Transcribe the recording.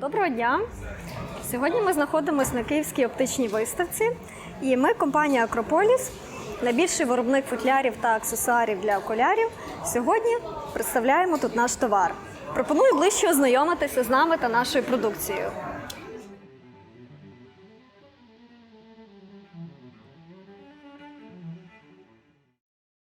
Доброго дня! Сьогодні ми знаходимося на Київській оптичній виставці, і ми, компанія Акрополіс, найбільший виробник футлярів та аксесуарів для окулярів. Сьогодні представляємо тут наш товар. Пропоную ближче ознайомитися з нами та нашою продукцією.